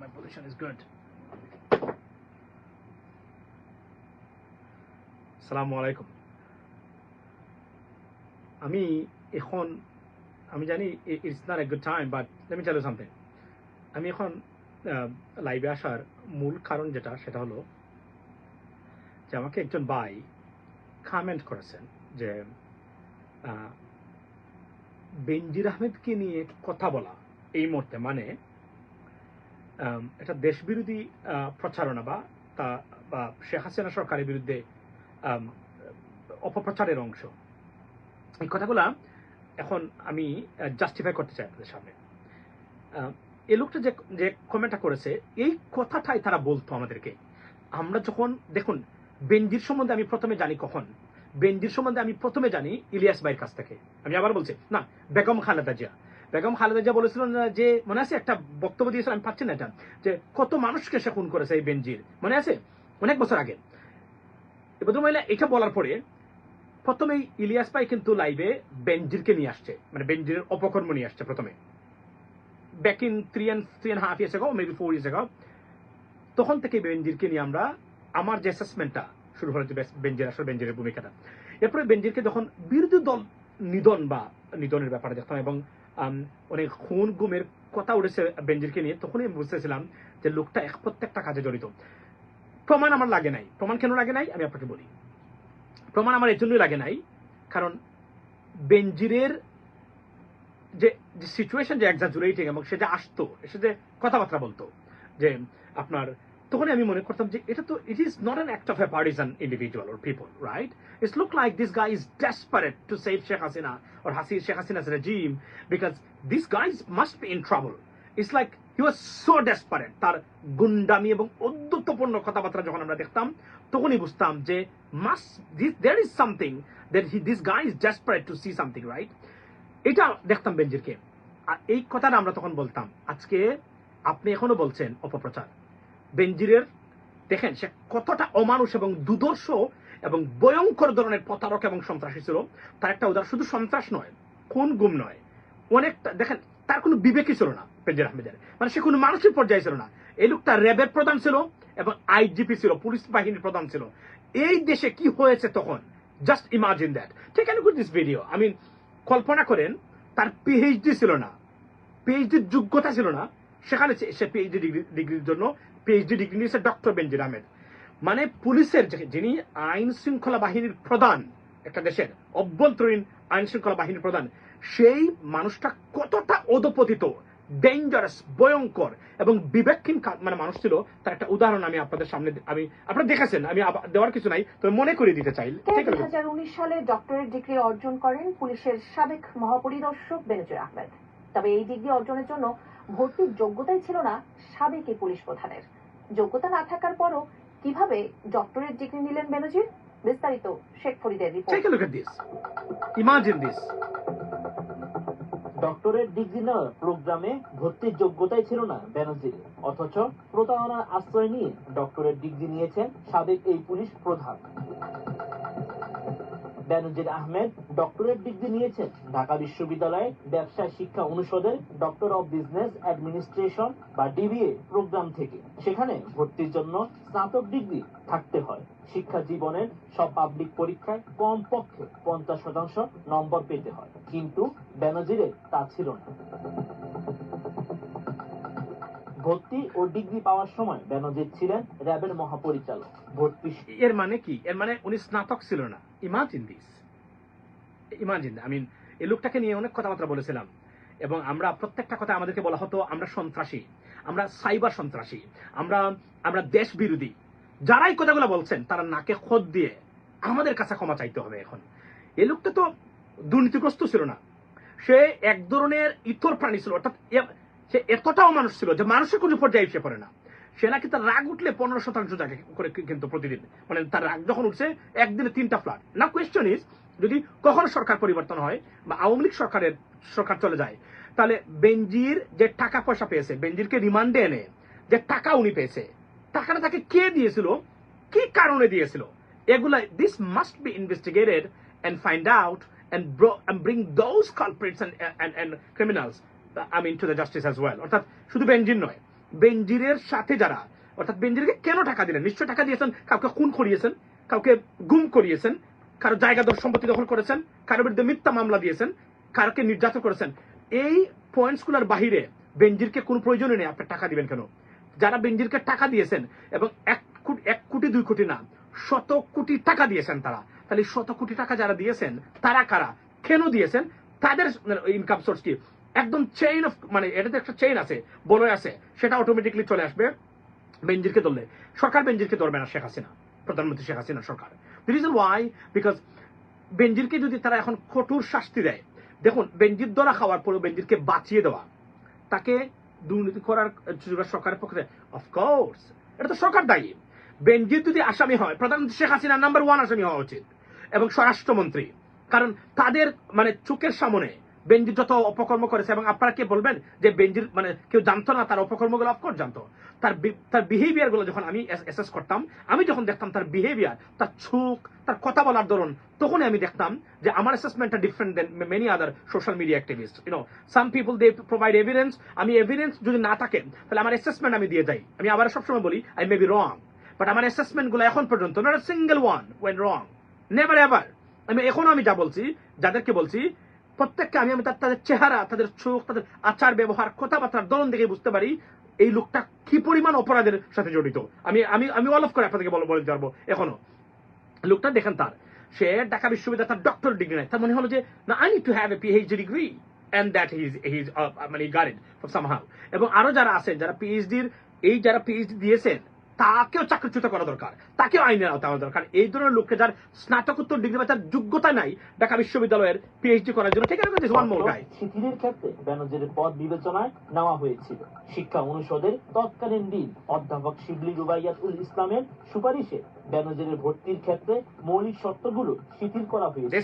my position is good. সালামু আলাইকুম আমি এখন আমি জানি it's not a good time but let me tell you something আমি এখন লাইভে আসার মূল কারণ যেটা সেটা হলো যে আমাকে একজন ভাই কমেন্ট করেছেন যে আহ, বেনজির আহমেদকে নিয়ে কথা বলা এই মুহূর্তে মানে এটা দেশবিরোধী প্রচারণা বা তা, বা শেখ হাসিনা সরকারের বিরুদ্ধে অপপ্রচারের অংশ। এই কথাগুলা এখন আমি জাস্টিফাই করতে চাই আপনাদের সামনে। এই লোকটা যে যে কমেন্টটা করেছে, এই কথাটাই তারা বলতো আমাদেরকে। আমরা যখন, দেখুন, বেনজির সম্বন্ধে আমি প্রথমে জানি কখন। বেনজির সম্বন্ধে আমি প্রথমে জানি ইলিয়াস ভাইয়ের কাছ থেকে। আমি আবার বলছি, না, বেগম খালেদা জিয়া। বেগম খালেদা জিয়া বলেছিলেন যে, মনে আছে একটা বক্তব্য দিয়েছিল আমি পাচ্ছি না এটা, যে কত মানুষকে সে খুন করেছে এই বেনজির, মনে আছে? অনেক বছর আগে। মহিলা এটা বলার পরে প্রথমেই ইলিয়াস ভাই কিন্তু লাইভে বেনজিরকে নিয়ে আসছে মানে বেনজিরের অপকর্ম নিয়ে আসছে প্রথমে। Back in three and three and half years ago maybe four years ago তখন থেকে বেনজিরকে নিয়ে আমরা, আমার যে অ্যাসেসমেন্টটা শুরু হলো যে বেস- বেনজির আসলে বেনজিরের ভূমিকাটা, এরপরে বেনজিরকে যখন বিরোধী দল নিধন বা নিধনের ব্যাপারে দেখতাম এবং অনেক খুন গুমের কথা উঠেছে বেনজিরকে নিয়ে। তখনই আমি বুঝতেছিলাম যে লোকটা এক প্রত্যেকটা কাজে জড়িত। প্রমাণ আমার লাগে নাই। প্রমাণ কেন লাগে নাই? আমি আপনাকে বলি। প্রমাণ আমার এর জন্যই লাগে নাই, কারণ বেনজিরের যে সিচুয়েশন যে এক্সাজুরেটিং এবং সে যে আসতো, সে যে কথাবার্তা বলতো, যে আপনার তখনই আমি মনে করতাম যে এটা তো it is not an act of a partisan individual or people right it's look like this guy is desperate to save Sheikh Hasina or হাসি Sheikh Hasina's regime because these guys must be in trouble. It's like he was so desperate. তার গুন্ডামি এবং অদ্যুতপূর্ণ কথাবার্তা যখন আমরা দেখতাম, তখনই বুঝতাম যে মাস there is something that he, this guy is desperate to see something, right এটা দেখতাম বেনজিরকে আর এই কথাটা আমরা তখন বলতাম, আজকে আপনি এখনও বলছেন অপপ্রচার বেনজিরের, দেখেন সে কতটা অমানুষ এবং দুদর্শ এবং ভয়ঙ্কর ধরনের প্রতারক এবং সন্ত্রাসী ছিল। তার একটা উদাহরণ, শুধু সন্ত্রাস নয় কোন গুম নয়। অনেকটা, দেখেন, তার কোনো বিবেকই ছিল না বেনজির আহমেদের। মানে সে কোনো মানুষের পর্যায়ে ছিল না। এই লোকটা র্যাবের প্রধান ছিল এবং আইজিপি ছিল, পুলিশ বাহিনীর প্রধান ছিল। এই দেশে কি হয়েছে তখন? জাস্ট ইমাজিন দ্যাট ঠিক আছে good this video I mean কল্পনা করেন, তার পিএইচডি ছিল না। পিএইচডির যোগ্যতা ছিল না। সেখানে সে- পিএইচডি ডিগ্রি, ডিগ্রির জন্য পিএইচডি ডিগ্রি নিয়েছে ডক্টর বেনজির আহমেদ মানে পুলিশের যিনি আইন শৃঙ্খলা বাহিনীর প্রধান একটা দেশের, অভ্যন্তরীণ আইন শৃঙ্খলা বাহিনীর প্রধান, সেই মানুষটা কতটা অধপতিত ডেঞ্জারাস ভয়ঙ্কর এবং বিবেকহীন মানে মানুষ ছিল, তার একটা উদাহরণ আমি আপনাদের সামনে আমি আপনারা দেখেছেন, আমি দেওয়ার কিছু নাই, তবে মনে করে দিতে চাই। দুই হাজার উনিশ সালে ডক্টরেট ডিগ্রি অর্জন করেন পুলিশের সাবেক মহাপরিদর্শক বেনজির আহমেদ। তবে এই ডিগ্রি অর্জনের জন্য ভর্তির যোগ্যতাই ছিল না সাবেক এই পুলিশ প্রধানের। যোগ্যতা না থাকার পরও কীভাবে ডক্টরেট ডিগ্রি নিলেন বেনজির? বিস্তারিত Sheikh ফরিদের report. Imagine this. Doctorate degree নেওয়ার প্রোগ্রামে ভর্তির যোগ্যতাই ছিল না ব্যানার্জির অথচ প্রতারণার আশ্রয় নিয়ে ডক্টরেট ডিগ্রি নিয়েছেন সাবেক এই পুলিশ প্রধান। বেনজির আহমেদ ডক্টরেট ডিগ্রি নিয়েছেন। ঢাকা বিশ্ববিদ্যালয়ে ব্যবসায় শিক্ষা অনুষদের ডক্টর অব বিজনেস অ্যাডমিনিস্ট্রেশন বা ডিবিএ প্রোগ্রাম থেকে। সেখানে ভর্তির জন্য স্নাতক ডিগ্রি থাকতে হয়। শিক্ষা জীবনের সব পাবলিক পরীক্ষায় কমপক্ষে পঞ্চাশ শতাংশ নম্বর পেতে হয়। কিন্তু বেনজিরে তা ছিল না। ভর্তি ও ডিগ্রি পাওয়ার সময় বেনজির ছিলেন র্যাবের মহাপরিচালক। ভর্তি এর মানে কি? এর মানে উনি স্নাতক ছিল না। Imagine this imagine I mean এই লোকটাকে নিয়ে অনেক কথাবার্তা বলেছিলাম। এবং আমরা প্রত্যেকটা কথা আমাদেরকে বলা হতো, আমরা সন্ত্রাসী, আমরা সাইবার সন্ত্রাসী, আমরা আমরা দেশ বিরোধী। যারাই কথাগুলো বলছেন, তারা নাকে খোদ দিয়ে আমাদের কাছে ক্ষমা চাইতে হবে এখন। এই লোকটা তো দুর্নীতিগ্রস্ত ছিল না। সে এক ধরনের ইতর প্রাণী ছিল, অর্থাৎ সে এতটাও মানুষ ছিল যে মানুষের কোনো পর্যায়ে এসে পড়ে না। সে নাকি তার রাগ উঠলে পনেরো শতাংশ জায়গা করে কিন্তু প্রতিদিন। মানে তার রাগ যখন উঠছে একদিনে তিনটা ফ্ল্যাট না কোয়েশ্চন ইজ যদি কখনো সরকার পরিবর্তন হয় বা আওয়ামী লীগ সরকারের সরকার চলে যায় তাহলে বেনজির যে টাকা পয়সা পেয়েছে বেনজিরকে রিমান্ডে এনে যে টাকা উনি পেয়েছে টাকাটা তাকে কে দিয়েছিল? কি কারণে দিয়েছিল? এগুলা this must be investigated and find out and, bro- and bring those culprits I mean, to the justice as well. অর্থাৎ শুধু বেঞ্জিন নয় বেঞ্জিরের সাথে যারা অর্থাৎ বেঞ্জিরকে কেন টাকা দিলেন? নিশ্চয় টাকা দিয়েছেন? কাউকে খুন করিয়েছেন? কাউকে গুম করিয়েছেন? কারও জায়গা দর সম্পত্তি দখল করেছেন? কারোর বিরুদ্ধে মিথ্যা মামলা দিয়েছেন? কারোকে নির্যাতন করেছেন? এই পয়েন্টসগুলার বাহিরে বেঞ্জিরকে কোনো প্রয়োজনই নেই আপনি টাকা দিবেন কেন? যারা বেঞ্জিরকে টাকা দিয়েছেন এবং এক কোটি এক কোটি দুই কোটি না শত কোটি টাকা দিয়েছেন তারা। তাহলে শত কোটি টাকা যারা দিয়েছেন তারা কারা? কেন দিয়েছেন? তাদের ইনকাম সোর্স কি? একদম চেইন অফ মানে এটাতে একটা চেইন আছে বলে আছে, সেটা অটোমেটিকলি চলে আসবে বেঞ্জিরকে ধরলে। সরকার বেঞ্জিরকে ধরবে না, শেখ হাসিনা, প্রধানমন্ত্রী শেখ হাসিনা সরকার। দ্য রিজন ওয়াই বিকজ বেঞ্জিরকে যদি তারা এখন কঠোর শাস্তি দেয়, দেখুন বেঞ্জির ধরা খাওয়ার পরেও বেঞ্জিরকে বাঁচিয়ে দেওয়া, তাকে দুর্নীতি করার সরকারের পক্ষে অফকোর্স এটা তো সরকার দায়ী। বেঞ্জির যদি আসামি হয়, প্রধানমন্ত্রী শেখ হাসিনা নাম্বার ওয়ান আসামি হওয়া উচিত, এবং স্বরাষ্ট্রমন্ত্রী, কারণ তাদের মানে চোখের সামনে বেঞ্জির যত অপকর্ম করেছে এবং আপনারা কে বলবেন যে বেঞ্জির মানে কেউ জানতো না তার অপকর্মগুলো অফকোর্স জানতো। তার তার বিহেভিয়ারগুলো যখন আমি অ্যাসেস করতাম, আমি যখন দেখতাম তার বিহেভিয়ার তার চোখ, তার কথা বলার ধরন তখনই আমি দেখতাম যে আমার অ্যাসেসমেন্টটা different then many other social media activist you know some people they provide evidence আমি এভিডেন্স যদি না থাকে, তাহলে আমার অ্যাসেসমেন্ট আমি দিয়ে যাই। আমি আবার সবসময় বলি I may be wrong but আমার অ্যাসেসমেন্টগুলো এখন পর্যন্ত not single one when wrong never ever আমি এখনও আমি যা বলছি, যাদেরকে বলছি প্রত্যেককে আমি আমি তাদের চেহারা, তাদের চোখ, তাদের আচার, ব্যবহার, কথাবার্তার ধরন দেখে বুঝতে পারি এই লোকটা কি পরিমাণ অপরাধের সাথে জড়িত। আমি আমি আমি অল অফ করে আপনাদেরকে বল- পারব এখনও। লোকটা দেখেন তার। সে ঢাকা বিশ্ববিদ্যালয় তার ডক্টর ডিগ্রি নেয়। তার মনে হলো যে, না I need to have a PhD degree and that his his মানে গার্ডেন সামহাউ এবং আরও যারা আছেন যারা পিএইচডির এই যারা পিএইচডি দিয়েছেন তাকেও চাকরিচ্যুত করা দরকার তাকেও আইনের আওতায় আনা দরকার। এই ধরনের লোককে যার স্নাতকোত্তর ডিগ্রি বা তার যোগ্যতা নাই ঢাকা বিশ্ববিদ্যালয়ের পিএইচডি করার জন্য ঠিক আছে ওয়ান মোর গাই শিথিলের ক্ষেত্রে বেনজিরের পদ বিবেচনায় নেওয়া হয়েছিল। শিক্ষা অনুষদের তৎকালীন ডিন অধ্যাপক শিবলি রুবাইয়াতুল ইসলামের সুপারিশে বেনজিরের ভর্তির ক্ষেত্রে মৌলিক শর্তগুলো শিথিল করা হয়েছে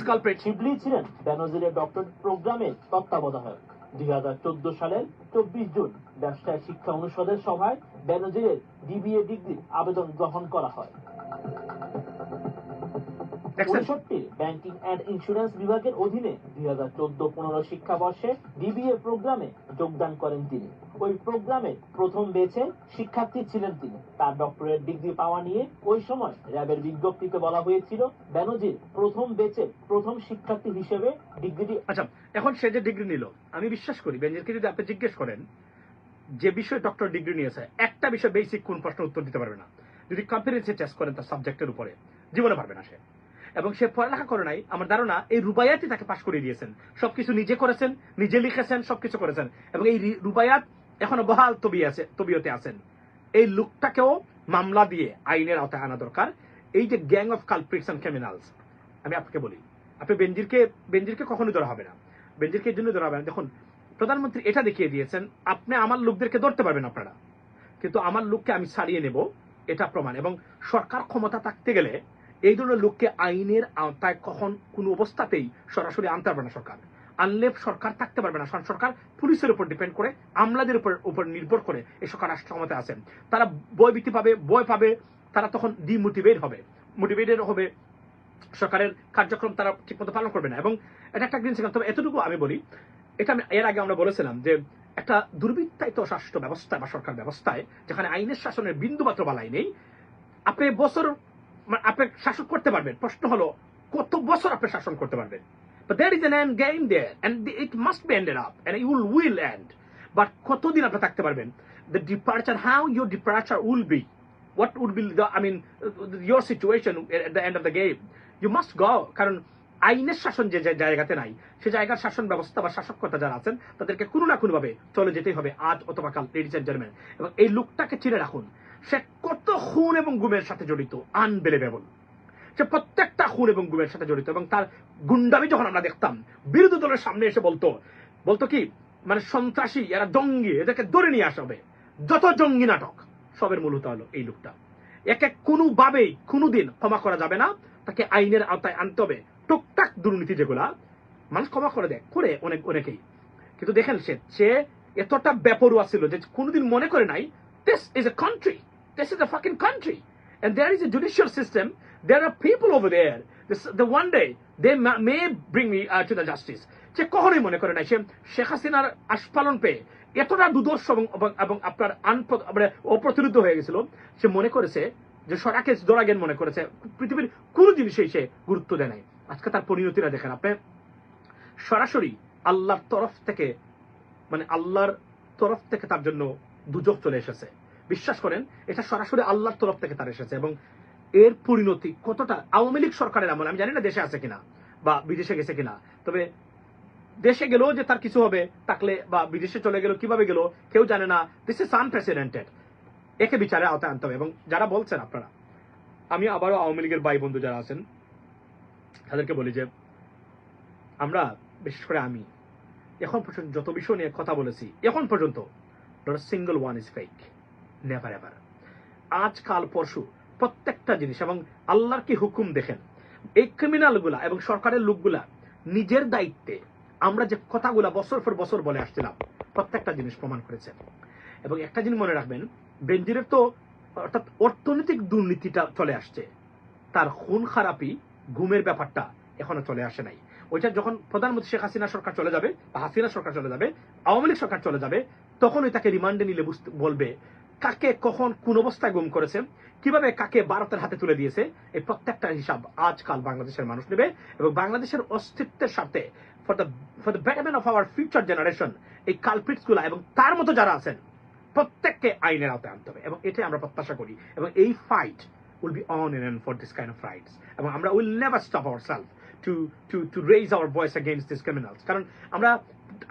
শিবলি ছিলেন বেনজিরের ডক্টর প্রোগ্রামের তত্ত্বাবধায়ক। দুই হাজার চোদ্দ সালের চব্বিশ জুন ব্যবসায় শিক্ষা অনুষদের সভায় বেনজিরের ডিবিএ ডিগ্রির আবেদন গ্রহণ করা হয়। উনষট্টি ব্যাংকিং অ্যান্ড ইন্স্যুরেন্স বিভাগের অধীনে দুই হাজার চোদ্দ পনেরো শিক্ষাবর্ষে ডিবিএ প্রোগ্রামে যোগদান করেন তিনি। ওই প্রোগ্রামে প্রথম বেছে শিক্ষার্থী ছিলেন তিনি। তার ডক্টরেট ডিগ্রি পাওয়া নিয়ে ওই সময় র্যাবের বিজ্ঞপ্তিতে বলা হয়েছিল প্রথম বেচে প্রথম শিক্ষার্থী হিসেবে ডিগ্রিটি আচ্ছা এখন সে যে ডিগ্রি নিল আমি বিশ্বাস করি বেঞ্জিরকে যদি আপনি জিজ্ঞেস করেন যে বিষয়ে ডক্টর ডিগ্রি নিয়েছে একটা বিষয় বেসিক কোন প্রশ্ন উত্তর দিতে পারবে না। যদি কম্পিটেন্সি টেস্ট করেন তার সাবজেক্টের উপরে জীবনে পারবে না সে। এবং সে পড়ালেখা করে নাই, আমার ধারণা এই রুবায়াতই তাকে পাশ করিয়ে দিয়েছেন। সবকিছু নিজে করেছেন, নিজে লিখেছেন, সবকিছু করেছেন। এবং এই রুবায়াত এখনও বহাল তবি আছে, তবিয়তে আছেন। এই লোকটাকেও মামলা দিয়ে আইনের আওতায় আনা দরকার। এই যে gang of culprits and criminals, আমি আপনাকে বলি, আপনি বেঞ্জিরকে বেঞ্জিরকে কখনোই ধরা হবে না। বেঞ্জিরকে এই জন্য ধরা হবে না। দেখুন, প্রধানমন্ত্রী এটা দেখিয়ে দিয়েছেন, আপনি আমার লোকদেরকে ধরতে পারবেন আপনারা। কিন্তু আমার লোককে আমি ছাড়িয়ে নেব, এটা প্রমাণ। এবং সরকার ক্ষমতা থাকতে গেলে এই ধরনের লোককে আইনের আওতায় কখন কোনো অবস্থাতেই সরাসরি আনতে পারবে না সরকার। আনলে সরকার থাকতে পারবে না, কারণ সরকার পুলিশের উপর ডিপেন্ড করে, আমলাদের উপর উপর নির্ভর করে এই সরকার রাষ্ট্র ক্ষমতায় আছেন তারা ভয়ভীতি পাবে, ভয় পাবে, তারা তখন ডিমোটিভেট হবে। মোটিভেটেড হবে, সরকারের কার্যক্রম তারা ঠিকমতো পালন করবে না। এবং এটা একটা সিগন্যাল তবে এতটুকু আমি বলি, এটা আমি, এর আগে আমরা বলেছিলাম যে একটা দুর্বৃত্তায়িত শাসন ব্যবস্থা বা সরকার ব্যবস্থায়, যেখানে আইনের শাসনের বিন্দু মাত্র বালাই নেই, আপনি বছর আপনি শাসন করতে পারবেন প্রশ্ন হলো কত বছর আপনি শাসন করতে পারবেন But there is an end game there, and it must be ended up, and it will, will end. But কতদিন আপনি থাকতে পারবেন The departure, how your departure will be, what would be the, I mean, your situation at the end of the game. You must go, কারণ আইনের শাসন যে জায়গাতে নাই সে জায়গার শাসন ব্যবস্থা বা শাসকতা যারা আছেন তাদেরকে কোনো না কোনো ভাবে চলে যেতেই হবে আজ অথবা কাল লেডিস এন্ড জেন্টলম্যান এবং এই লোকটাকে চিনে রাখুন সে কত খুন এবং গুমের সাথে জড়িত আনবিলিভেবল সে প্রত্যেকটা খুন এবং গুমের সাথে জড়িত এবং তার গুন্ডামি যখন আমরা দেখতাম, বিরোধী দলের সামনে এসে বলতো বলতো কি মানে সন্ত্রাসী, এরা জঙ্গি, এদেরকে ধরে নিয়ে আসা হবে। যত জঙ্গি নাটক, সবের মূলত হলো এই লোকটা। একে কোনোভাবেই, কোনোদিন ক্ষমা করা যাবে না, তাকে আইনের আওতায় আনতে হবে। টুকটাক দুর্নীতি যেগুলা, মানুষ ক্ষমা করে দেয়, করে অনেক, অনেকেই। কিন্তু দেখেন সে সে এতটা বেপরুয়া ছিল যে কোনোদিন মনে করে নাই this is a country this is a fucking country and there is a judicial system. There are people over there. This, the the one day they may bring me to the justice সে কখনোই মনে করে নাই সে শেখ হাসিনার আস্ফালন পেয়ে এতটা দুদর্শ এবং আপনার মানে হয়ে গেছিল সে মনে করেছে যে সরাকে দোরাগেন মনে করেছে পৃথিবীর কোনো জিনিসেই সে গুরুত্ব দেয় নাই। আজকে তার পরিণতিটা দেখেন আপনি। সরাসরি আল্লাহর তরফ থেকে মানে আল্লাহর তরফ থেকে তার জন্য দুজক চলে এসেছে। বিশ্বাস করেন, এটা সরাসরি আল্লাহর তরফ থেকে তার এসেছে এবং এর পরিণতি কতটা, আওয়ামী লীগ সরকারের আমল, আমি জানি না দেশে আছে কিনা বা বিদেশে গেছে কিনা, তবে দেশে গেলেও যে তার কিছু হবে থাকলে বা বিদেশে চলে গেল কীভাবে গেল, কেউ জানে না। দিস ইস আনপ্রেসিডেন্টেড একে বিচারে আওতায় আনতে হবে এবং যারা বলছেন আপনারা, আমি আবারও আওয়ামী লীগের ভাই বন্ধু যারা আছেন, তাদেরকে বলি যে, আমরা, বিশেষ করে আমি, এখন পর্যন্ত যত বিষয় নিয়ে কথা বলেছি, এখন পর্যন্ত single one is fake never ever. আজকাল পরশু প্রত্যেকটা জিনিস এবং আল্লাহর কি হুকুম দেখেন? এই ক্রিমিনালগুলা এবং সরকারের লোকগুলা নিজের দায়িত্বে আমরা যে কথাগুলা বছর পর বছর বলে আসছিলাম, প্রত্যেকটা জিনিস প্রমাণ করেছে এবং একটা জিনিস মনে রাখবেন বেঞ্জিরের তো অর্থাৎ অর্থনৈতিক দুর্নীতিটা চলে আসছে। তার খুন খারাপি, ঘুমের ব্যাপারটা এখনও চলে আসে নাই। ওইটা যখন প্রধানমন্ত্রী শেখ হাসিনা সরকার চলে যাবে হাসিনা সরকার চলে যাবে, আওয়ামী লীগ সরকার চলে যাবে, তখনই তাকে রিমান্ডে নিলে বলবে কাকে কখন কোন অবস্থায় গুম করেছে, কীভাবে কাকে ভারতের হাতে তুলে দিয়েছে, এই প্রত্যেকটা হিসাব আজকাল বাংলাদেশের মানুষ নেবে এবং বাংলাদেশের অস্তিত্বের সাথে for the for the betterment of our future generation এই কালপিটসগুলা এবং তার মতো যারা আছেন, প্রত্যেককে আইনের আওতায় আনতে হবে এবং এটাই আমরা প্রত্যাশা করি এবং এই fight will be on end for this kind of rights এবং আমরা will never stop our self to to to raise our voice against this criminals কারণ আমরা,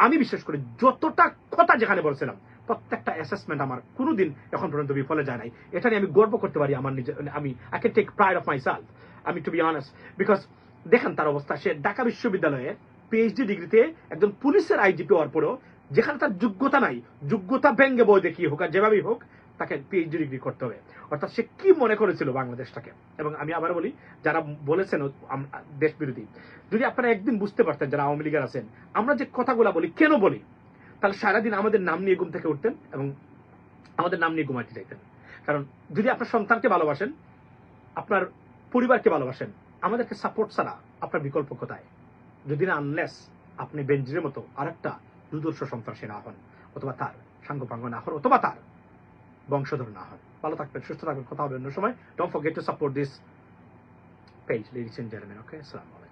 আমি বিশ্বাস করি যতটা কথা যেখানে বলছিলাম প্রত্যেকটা অ্যাসেসমেন্ট আমার কোনোদিন এখন পর্যন্ত বিফলে যায় নাই। এটা নিয়ে আমি গর্ব করতে পারি আমার নিজে আমি I can take pride of my self আমি টু বি অনেস্ট বিকজ দেখেন তার অবস্থা। সে ঢাকা বিশ্ববিদ্যালয়ে পিএইচডি ডিগ্রিতে একজন পুলিশের আইজিপি হওয়ার পরেও যেখানে তার যোগ্যতা নাই, যোগ্যতা ব্যঙ্গে বই দেখিয়ে হোক আর যেভাবেই হোক, তাকে পিএইচডি ডিগ্রি করতে হবে। অর্থাৎ সে কি মনে করেছিল বাংলাদেশটাকে? এবং আমি আবার বলি, যারা বলেছেন দেশ বিরোধী যদি আপনারা একদিন বুঝতে পারতেন যারা আওয়ামী লীগের আছেন, আমরা যে কথাগুলো বলি, কেন বলি? তাহলে সারাদিন আমাদের নাম নিয়ে ঘুম থেকে উঠতেন এবং আমাদের নাম নিয়ে ঘুমাইতে চাইতেন। কারণ যদি আপনার সন্তানকে ভালোবাসেন, আপনার পরিবারকে ভালোবাসেন, আমাদেরকে সাপোর্ট ছাড়া আপনার বিকল্প কোথায়? যদি না আনলেস আপনি বেঞ্জিরের মতো আরেকটা দুদর্শ সন্ত্রাসী না হন, অথবা তার সাঙ্গপাঙ্গ না হন, অথবা তার বংশধর না হন। ভালো থাকবেন, সুস্থ থাকবেন, কথা হবে অন্য সময়। Don't forget to support this page ladies and gentleman okay আসসালামু